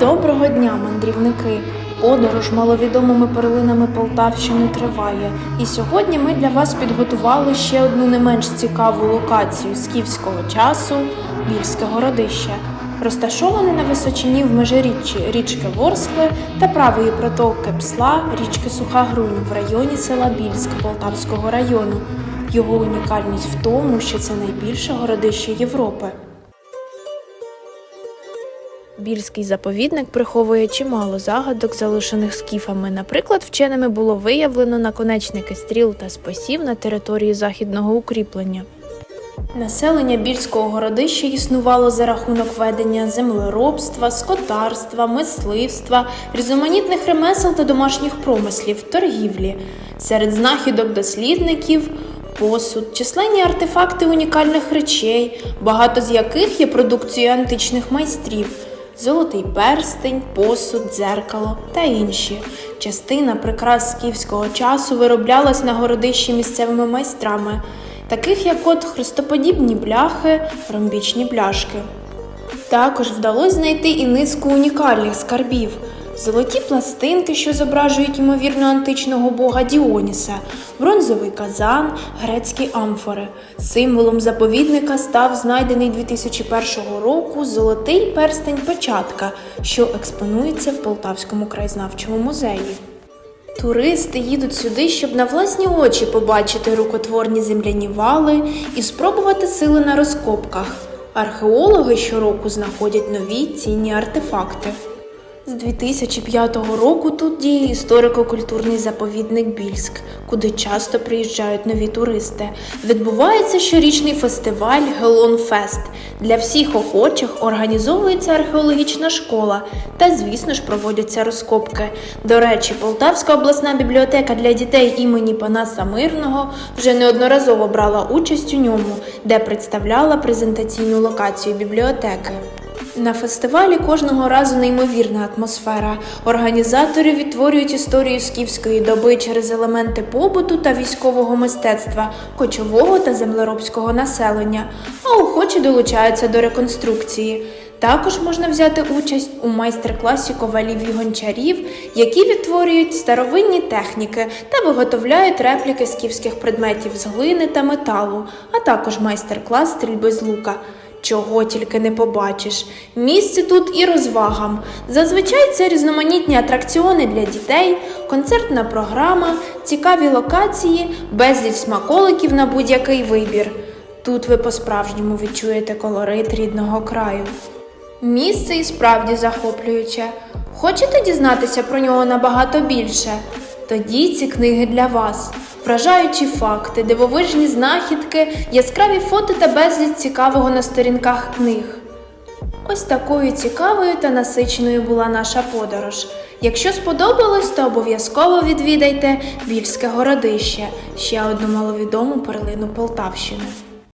Доброго дня, мандрівники! Подорож маловідомими перлинами Полтавщини триває. І сьогодні ми для вас підготували ще одну не менш цікаву локацію скіфського часу Більське городище. Розташоване на височині в межиріччі річки Ворскли та правої протоки Псла річки Суха Грунь в районі села Більськ Полтавського району. Його унікальність в тому, що це найбільше городище Європи. Більський заповідник приховує чимало загадок, залишених скіфами. Наприклад, вченими було виявлено наконечники стріл та спасів на території західного укріплення. Населення більського городища існувало за рахунок ведення землеробства, скотарства, мисливства, різноманітних ремесел та домашніх промислів, торгівлі. Серед знахідок дослідників посуд, численні артефакти унікальних речей, багато з яких є продукцією античних майстрів. Золотий перстень, посуд, дзеркало та інші. Частина прикрас скіфського часу вироблялась на городищі місцевими майстрами, таких як от хрестоподібні бляхи, ромбічні пляшки. Також вдалося знайти і низку унікальних скарбів. Золоті пластинки, що зображують ймовірно античного бога Діоніса, бронзовий казан, грецькі амфори. Символом заповідника став знайдений 2001 року золотий перстень печатка, що експонується в Полтавському краєзнавчому музеї. Туристи їдуть сюди, щоб на власні очі побачити рукотворні земляні вали і спробувати сили на розкопках. Археологи щороку знаходять нові цінні артефакти. З 2005 року тут діє історико-культурний заповідник Більськ, куди часто приїжджають нові туристи. Відбувається щорічний фестиваль Гелон-Фест. Для всіх охочих організовується археологічна школа та, звісно ж, проводяться розкопки. До речі, Полтавська обласна бібліотека для дітей імені Панаса Мирного вже неодноразово брала участь у ньому, де представляла презентаційну локацію бібліотеки. На фестивалі кожного разу неймовірна атмосфера. Організатори відтворюють історію скіфської доби через елементи побуту та військового мистецтва, кочового та землеробського населення, а охочі долучаються до реконструкції. Також можна взяти участь у майстер-класі ковалів і гончарів, які відтворюють старовинні техніки та виготовляють репліки скіфських предметів з глини та металу, а також майстер-клас стрільби з лука. Чого тільки не побачиш. Місце тут і розвагам. Зазвичай це різноманітні атракціони для дітей, концертна програма, цікаві локації, безліч смаколиків на будь-який вибір. Тут ви по-справжньому відчуєте колорит рідного краю. Місце і справді захоплююче. Хочете дізнатися про нього набагато більше? Тоді ці книги для вас. Вражаючі факти, дивовижні знахідки, яскраві фото та безліч цікавого на сторінках книг. Ось такою цікавою та насиченою була наша подорож. Якщо сподобалось, то обов'язково відвідайте Вільське городище, ще одну маловідому перлину Полтавщини.